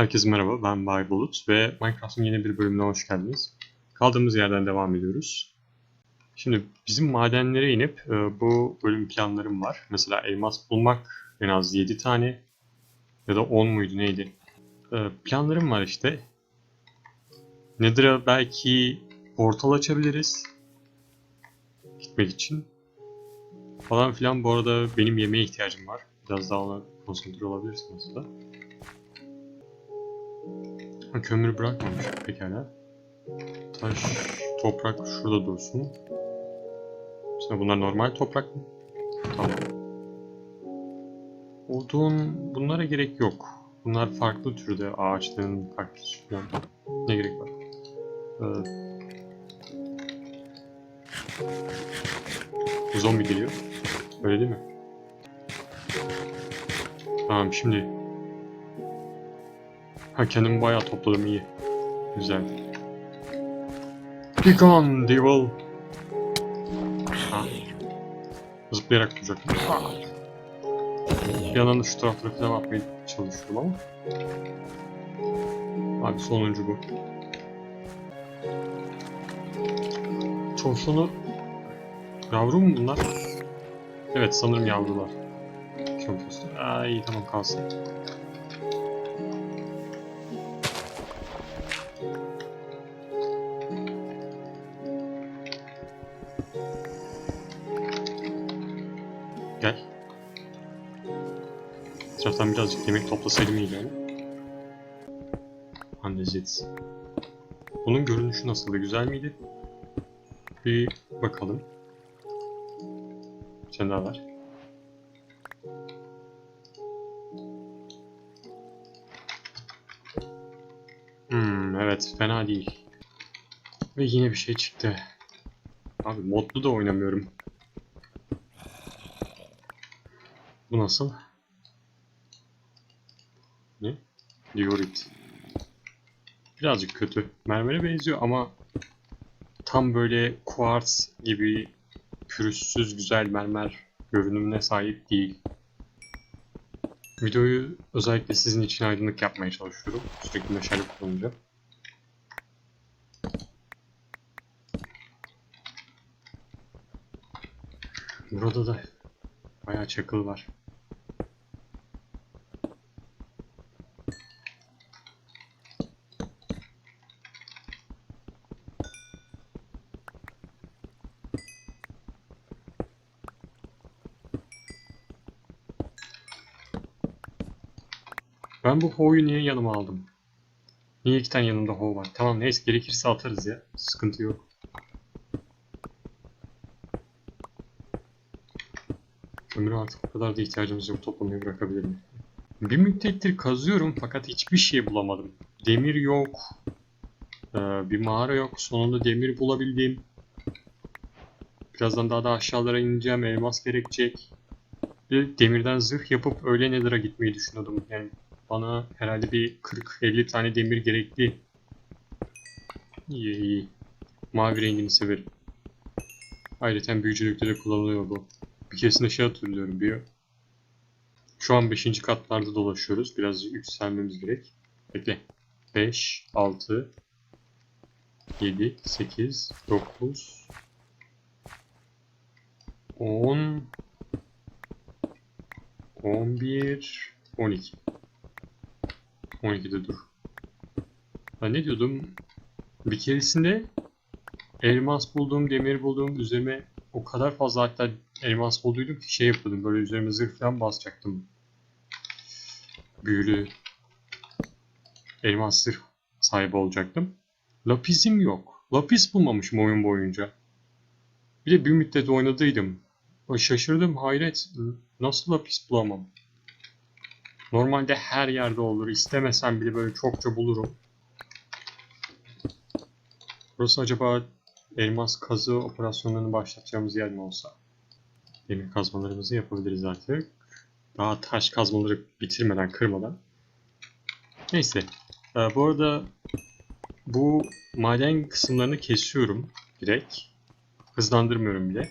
Herkese merhaba, ben Bay Bulut ve Minecraft'ın yeni bir bölümüne hoş geldiniz. Kaldığımız yerden devam ediyoruz. Şimdi bizim madenlere inip e, bu bölüm planlarım var. Mesela elmas bulmak en az 7 tane ya da 10 muydu neydi? E, planlarım var işte. Nether'a belki portal açabiliriz. Gitmek için. Falan filan bu arada benim yemeğe ihtiyacım var. Biraz daha ona konsantre olabilirsiniz aslında. Ha, kömür bırakmamış pekala. Taş, toprak şurada dursun. Şimdi bunlar normal toprak mı? Tamam. Odun bunlara gerek yok. Bunlar farklı türde ağaçların kaktüs falan. Ne gerek var? Ee, zombi geliyor. Öyle değil mi? Tamam şimdi Ha kendimi bayağı topladım iyi. Güzel. Be gone devil. Ha. Zıplayarak duracak. Bir yandan da şu taraflara falan atmaya çalışıyorum ama. Abi sonuncu bu. Çoğusunu yavru mu bunlar? Evet sanırım yavrular. Çok iyi tamam kalsın. Etraftan birazcık yemek toplasaydım iyiydi ama. Andezit. Bunun görünüşü nasıldı? Güzel miydi? Bir bakalım. Tane daha var. Hmm, evet fena değil. Ve yine bir şey çıktı. Abi modlu da oynamıyorum. Bu nasıl? Ne? Diorit. Birazcık kötü. Mermere benziyor ama tam böyle kuartz gibi pürüzsüz güzel mermer görünümüne sahip değil. Videoyu özellikle sizin için aydınlık yapmaya çalışıyorum. Sürekli meşale kullanacağım. Burada da bayağı çakıl var. Ben bu hoğu niye yanıma aldım? Niye iki tane yanımda hoğu var? Tamam neyse gerekirse atarız ya. Sıkıntı yok. Kömür artık o kadar da ihtiyacımız yok. Toplamayı bırakabilirim. Bir müddettir kazıyorum fakat hiçbir şey bulamadım. Demir yok. Ee, bir mağara yok. Sonunda demir bulabildim. Birazdan daha da aşağılara ineceğim. Elmas gerekecek. Bir demirden zırh yapıp öyle Nether'a gitmeyi düşünüyordum. Yani bana herhalde bir 40-50 tane demir gerekli. İyi iyi. Mavi rengini severim. Ayrıca büyücülükte de kullanılıyor bu. Bir keresinde şey hatırlıyorum bir. Şu an 5. katlarda dolaşıyoruz. Biraz yükselmemiz gerek. Bekle. 5, 6, 7, 8, 9, 10, 11, 12. 12'de dur. Ben ne diyordum? Bir keresinde elmas bulduğum, demir bulduğum üzerime o kadar fazla hatta elmas bulduydum ki şey yapıyordum böyle üzerime zırh falan basacaktım. Büyülü elmas zırh sahibi olacaktım. Lapisim yok. Lapis bulmamışım oyun boyunca. Bir de bir müddet oynadıydım. Şaşırdım hayret. Nasıl lapis bulamam? Normalde her yerde olur. İstemesem bile böyle çokça bulurum. Burası acaba elmas kazı operasyonlarını başlatacağımız yer mi olsa? Demir kazmalarımızı yapabiliriz artık. Daha taş kazmaları bitirmeden, kırmadan. Neyse. Ee, bu arada bu maden kısımlarını kesiyorum direkt. Hızlandırmıyorum bile.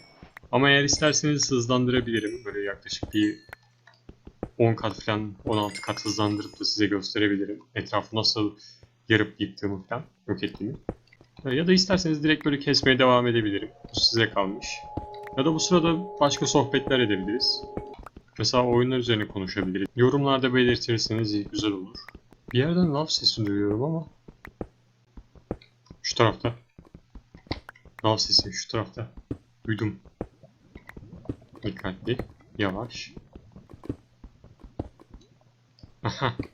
Ama eğer isterseniz hızlandırabilirim. Böyle yaklaşık bir 10 kat falan 16 kat hızlandırıp da size gösterebilirim. Etrafı nasıl yarıp yıktığımı falan yok ettiğimi. E, Ya da isterseniz direkt böyle kesmeye devam edebilirim. Bu size kalmış. Ya da bu sırada başka sohbetler edebiliriz. Mesela oyunlar üzerine konuşabiliriz. Yorumlarda belirtirseniz güzel olur. Bir yerden lav sesi duyuyorum ama. Şu tarafta. Lav sesi şu tarafta. Duydum. Dikkatli. Yavaş.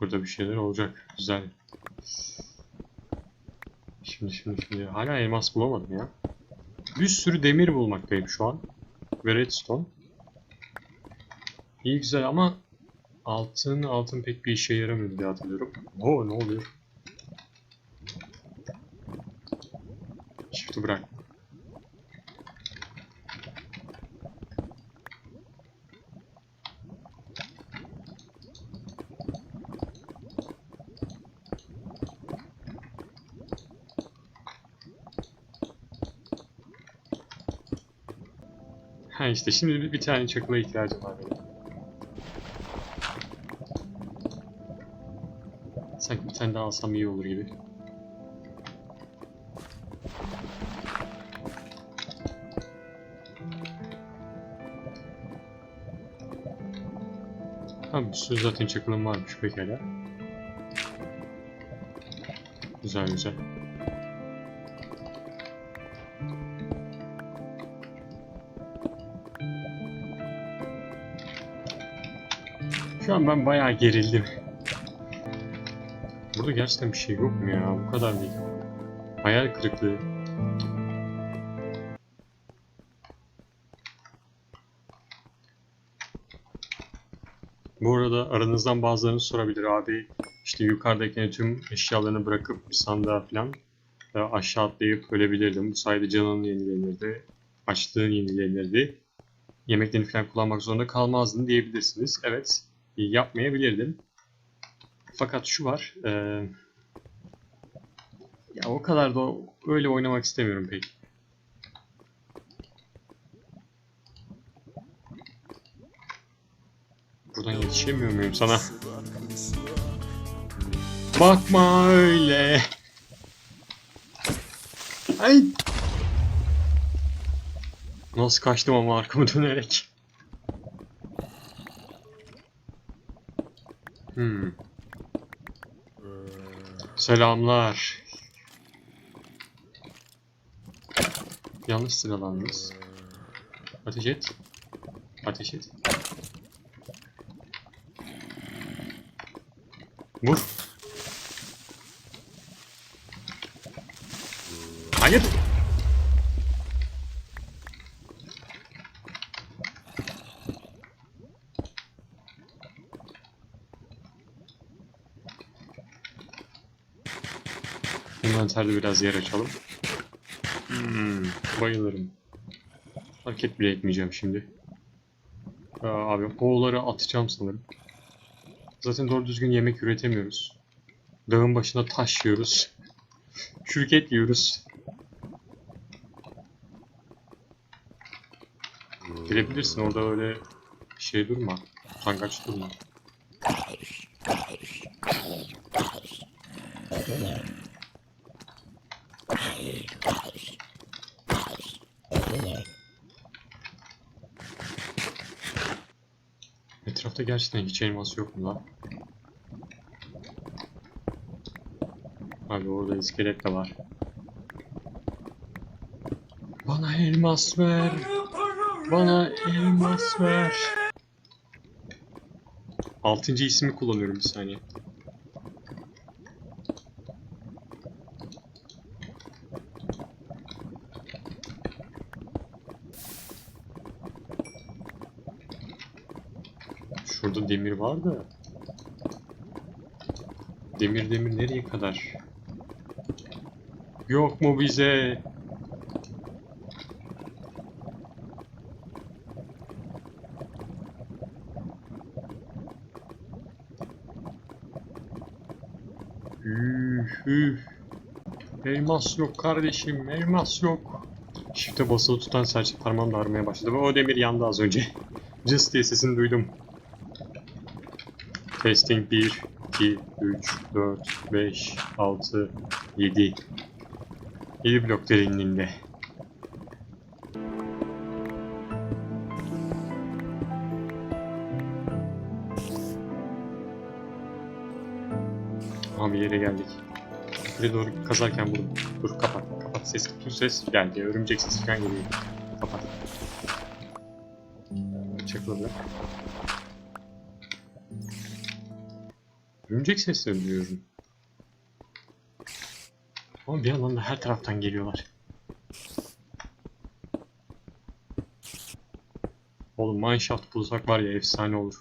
Burada bir şeyler olacak. Güzel. Şimdi şimdi şimdi. Hala elmas bulamadım ya. Bir sürü demir bulmaktayım şu an. Ve redstone. İyi güzel ama altın altın pek bir işe yaramıyor diye hatırlıyorum. Oo ne oluyor? Shift'i bırak. Ha işte şimdi bir, bir tane çakıla ihtiyacım var benim. Sanki bir tane daha alsam iyi olur gibi. Tamam bir sürü zaten çakılım varmış pekala. Güzel güzel. Şu an ben bayağı gerildim. Burada gerçekten bir şey yok mu ya? Bu kadar değil. Hayal kırıklığı. Bu arada aranızdan bazılarınız sorabilir abi işte yukarıdaki tüm eşyalarını bırakıp bir sandığa falan e, aşağı atlayıp ölebilirdim. Bu sayede canın yenilenirdi, açlığın yenilenirdi. Yemeklerini falan kullanmak zorunda kalmazdın diyebilirsiniz. Evet, yapmayabilirdim. Fakat şu var, e, ya o kadar da öyle oynamak istemiyorum pek. Buradan yetişemiyor muyum sana? Bakma öyle. Ay. Nasıl kaçtım ama arkamı dönerek. Hmm. Selamlar. Yanlış sıralandınız. Ateş et. Ateş et. Vur. Hayır. Inventerde biraz yer açalım. Hmm, bayılırım. Hareket bile etmeyeceğim şimdi. Aa, abi oğulları atacağım sanırım. Zaten doğru düzgün yemek üretemiyoruz. Dağın başına taş yiyoruz. Şirket yiyoruz. Girebilirsin orada öyle şey durma. Utangaç durma. Etrafta gerçekten hiç elmas yok mu lan? Abi orada iskelet de var. Bana elmas ver. Bana elmas ver. Altıncı ismi kullanıyorum bir saniye. Şurada demir var da. Demir demir nereye kadar? Yok mu bize? Üf üf. Elmas yok kardeşim, elmas yok. Shift'e basılı tutan serçe parmağım da ağrımaya başladı o demir yandı az önce. Cız diye sesini duydum. Testing 1, 2, 3, 4, 5, 6, 7. 7 blok derinliğinde. Abi bir yere geldik. Buraya doğru kazarken buldum. Dur kapat. Kapat ses. Bu ses geldi. Örümcek sesi falan geliyor. Kapat. Çakıldı. Örümcek sesleri duyuyorum. Ama bir yandan da her taraftan geliyorlar. Oğlum mineshaft bulsak var ya efsane olur.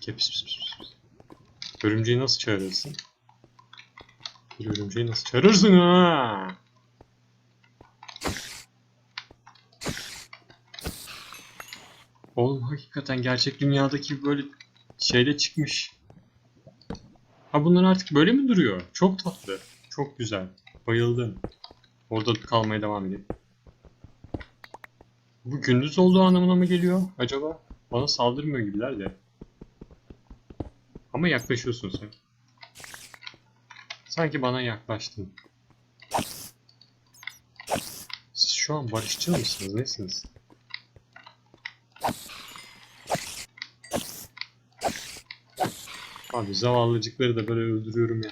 Gel pis pis pis pis, pis. Örümceği nasıl çağırırsın? Bir örümceği nasıl çağırırsın ha? Oğlum hakikaten gerçek dünyadaki böyle şeyde çıkmış. Ha bunlar artık böyle mi duruyor? Çok tatlı. Çok güzel. Bayıldım. Orada kalmaya devam edeyim. Bu gündüz olduğu anlamına mı geliyor acaba? Bana saldırmıyor gibiler de. Ama yaklaşıyorsun sen. Sanki bana yaklaştın. Siz şu an barışçıl mısınız? Nesiniz? Abi zavallıcıkları da böyle öldürüyorum ya.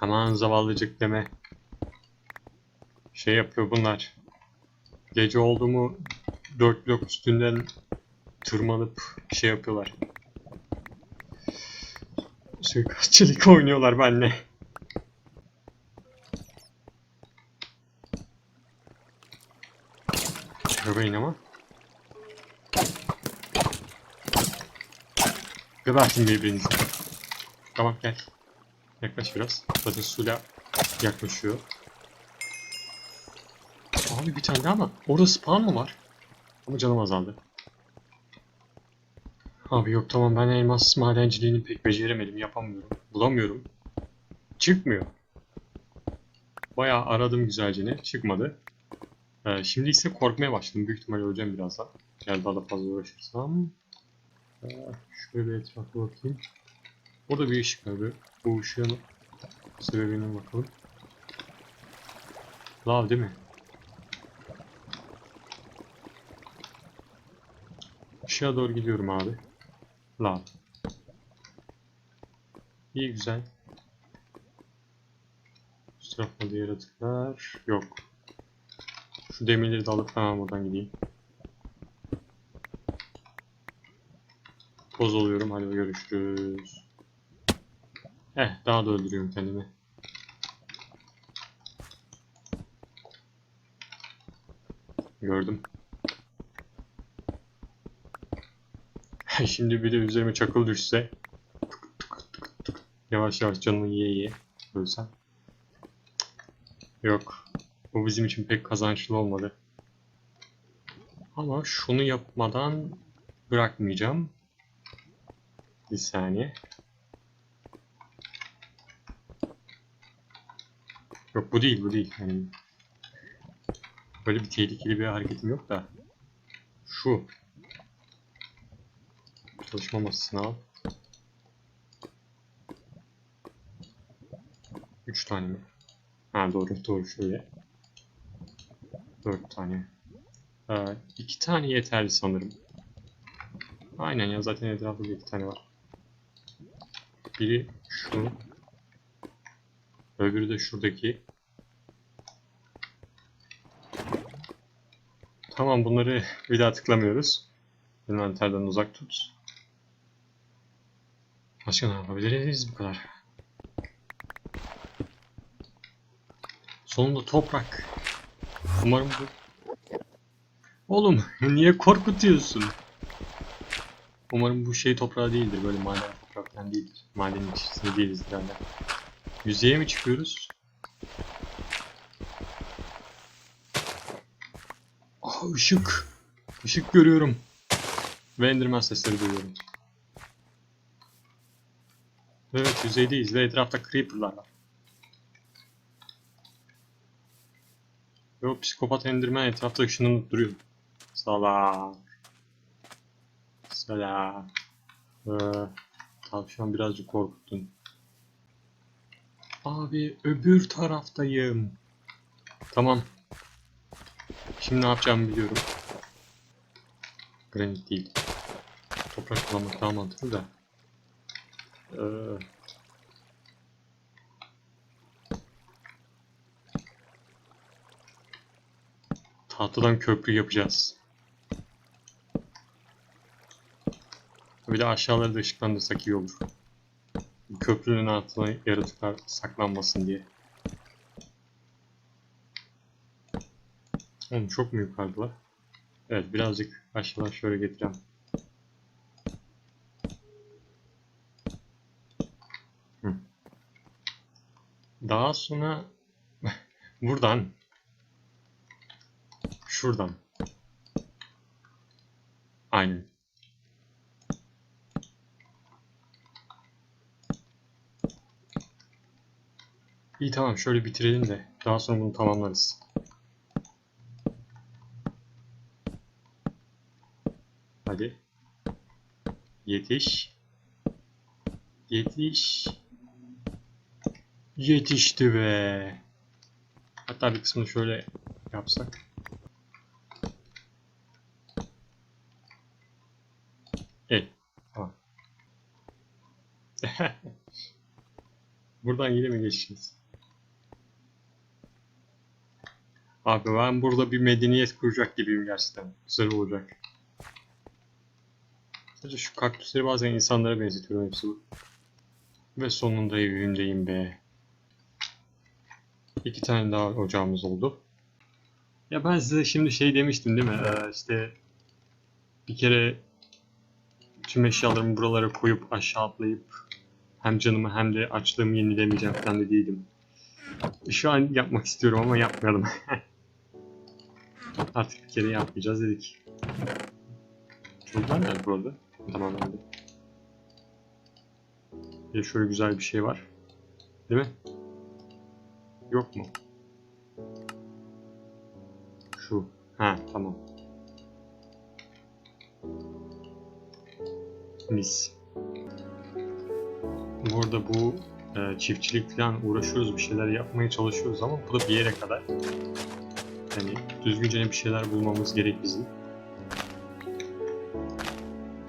Aman zavallıcık deme. Şey yapıyor bunlar. Gece oldu mu dört blok üstünden tırmanıp şey yapıyorlar. Suikastçılık oynuyorlar benimle. Göbeğin ama. Gebertin birbirinizi. Tamam gel. Yaklaş biraz. Zaten suyla yaklaşıyor. Abi bir tane daha mı? Orada spawn mı var? Ama canım azaldı. Abi yok tamam ben elmas madenciliğini pek beceremedim. Yapamıyorum. Bulamıyorum. Çıkmıyor. Bayağı aradım güzelce ne. Çıkmadı. Ee, şimdi ise korkmaya başladım. Büyük ihtimalle öleceğim birazdan. Yani daha da fazla uğraşırsam. Şöyle bir etrafa bakayım. Orada bir ışık var. Bu ışığın sebebine bakalım. Lav değil mi? Işığa doğru gidiyorum abi. Lav. İyi güzel. Şu tarafta yaratıklar yok. Şu demirleri de alıp hemen buradan gideyim. Toz oluyorum. Hadi görüşürüz. Eh daha da öldürüyorum kendimi. Gördüm. Şimdi bir de üzerime çakıl düşse tık tık tık tık yavaş yavaş canını yiye yiye ölsem. Yok. Bu bizim için pek kazançlı olmadı. Ama şunu yapmadan bırakmayacağım. Bir saniye. Yok bu değil bu değil. Yani böyle bir tehlikeli bir hareketim yok da. Şu. Çalışma masasını al. 3 tane mi? Ha doğru doğru şöyle. 4 tane. Ee, 2 tane yeterli sanırım. Aynen ya zaten etrafında 2 tane var. Biri şu. Öbürü de şuradaki. Tamam bunları bir daha tıklamıyoruz. Envanterden uzak tut. Başka ne yapabiliriz? Bu kadar. Sonunda toprak. Umarım bu... Oğlum niye korkutuyorsun? Umarım bu şey toprağı değildir. Böyle maden falan değildir. Madenin içerisinde değiliz herhalde. Yüzeye mi çıkıyoruz? Aa ışık. Işık görüyorum. Ve Enderman sesleri duyuyorum. Evet yüzeydeyiz ve etrafta creeper'lar var. Ve o psikopat endirmen etrafta ışınlanıp duruyor. Salak. Salak. Ee, tavşan birazcık korkuttun. Abi öbür taraftayım. Tamam. Şimdi ne yapacağımı biliyorum. Granit değil. Toprak kullanmak daha mantıklı da. Ee, tahtadan köprü yapacağız. Bir de aşağıları da ışıklandırsak iyi olur. Köprünün altına yaratıklar saklanmasın diye. Oğlum çok mu yukarıdalar? Evet birazcık aşağıdan şöyle getireyim. Daha sonra buradan şuradan aynen İyi tamam şöyle bitirelim de daha sonra bunu tamamlarız. Hadi. Yetiş. Yetiş. Yetişti be. Hatta bir kısmını şöyle yapsak. Evet. Tamam. Buradan yine mi geçeceğiz? Abi ben burada bir medeniyet kuracak gibiyim gerçekten. Güzel olacak. Sadece şu kaktüsleri bazen insanlara benzetiyorum hepsi. Ve sonunda evimdeyim be. İki tane daha ocağımız oldu. Ya ben size şimdi şey demiştim değil mi? Ee, işte bir kere tüm eşyalarımı buralara koyup aşağı atlayıp hem canımı hem de açlığımı yenilemeyeceğim falan dediydim. Şu an yapmak istiyorum ama yapmayalım. Artık bir kere yapmayacağız dedik. Çocuklar nerede bu arada? Tamam öyle. Bir şöyle güzel bir şey var. Değil mi? Yok mu? Şu. Ha tamam. Mis. Bu arada bu e, çiftçilik falan uğraşıyoruz bir şeyler yapmaya çalışıyoruz ama bu da bir yere kadar. Yani düzgünce bir şeyler bulmamız gerek bizim.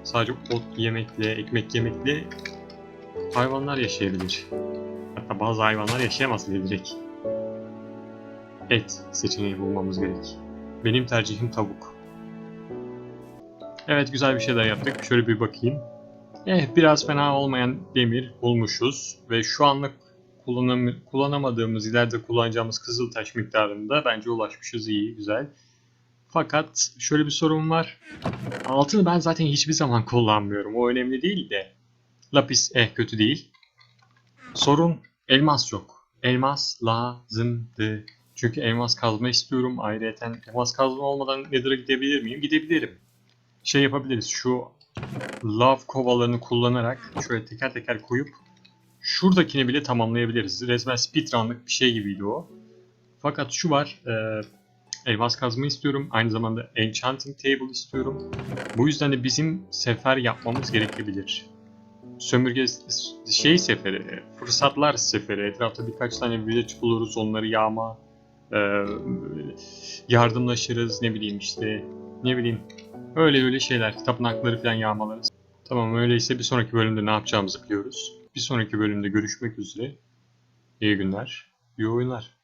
Sadece ot yemekle, ekmek yemekle hayvanlar yaşayabilir. Hatta bazı hayvanlar yaşayamaz bile direkt. Et seçeneği bulmamız gerek. Benim tercihim tavuk. Evet güzel bir şeyler yaptık. Şöyle bir bakayım. Eh biraz fena olmayan demir bulmuşuz ve şu anlık kullanam kullanamadığımız, ileride kullanacağımız kızıltaş miktarında bence ulaşmışız iyi, güzel. Fakat şöyle bir sorun var. Altını ben zaten hiçbir zaman kullanmıyorum. O önemli değil de. Lapis eh kötü değil. Sorun elmas yok. Elmas lazımdı. Çünkü elmas kazma istiyorum. Ayrıca elmas kazma olmadan Nether'a gidebilir miyim? Gidebilirim. Şey yapabiliriz. Şu lav kovalarını kullanarak şöyle teker teker koyup şuradakini bile tamamlayabiliriz. Resmen speedrunlık bir şey gibiydi o. Fakat şu var. E, elmas kazma istiyorum. Aynı zamanda enchanting table istiyorum. Bu yüzden de bizim sefer yapmamız gerekebilir. Sömürge şey seferi, fırsatlar seferi. Etrafta birkaç tane village buluruz. Onları yağma, e, yardımlaşırız. Ne bileyim işte. Ne bileyim. Öyle öyle şeyler. Tapınakları falan yağmalarız. Tamam öyleyse bir sonraki bölümde ne yapacağımızı biliyoruz. Bir sonraki bölümde görüşmek üzere. İyi günler, iyi oyunlar.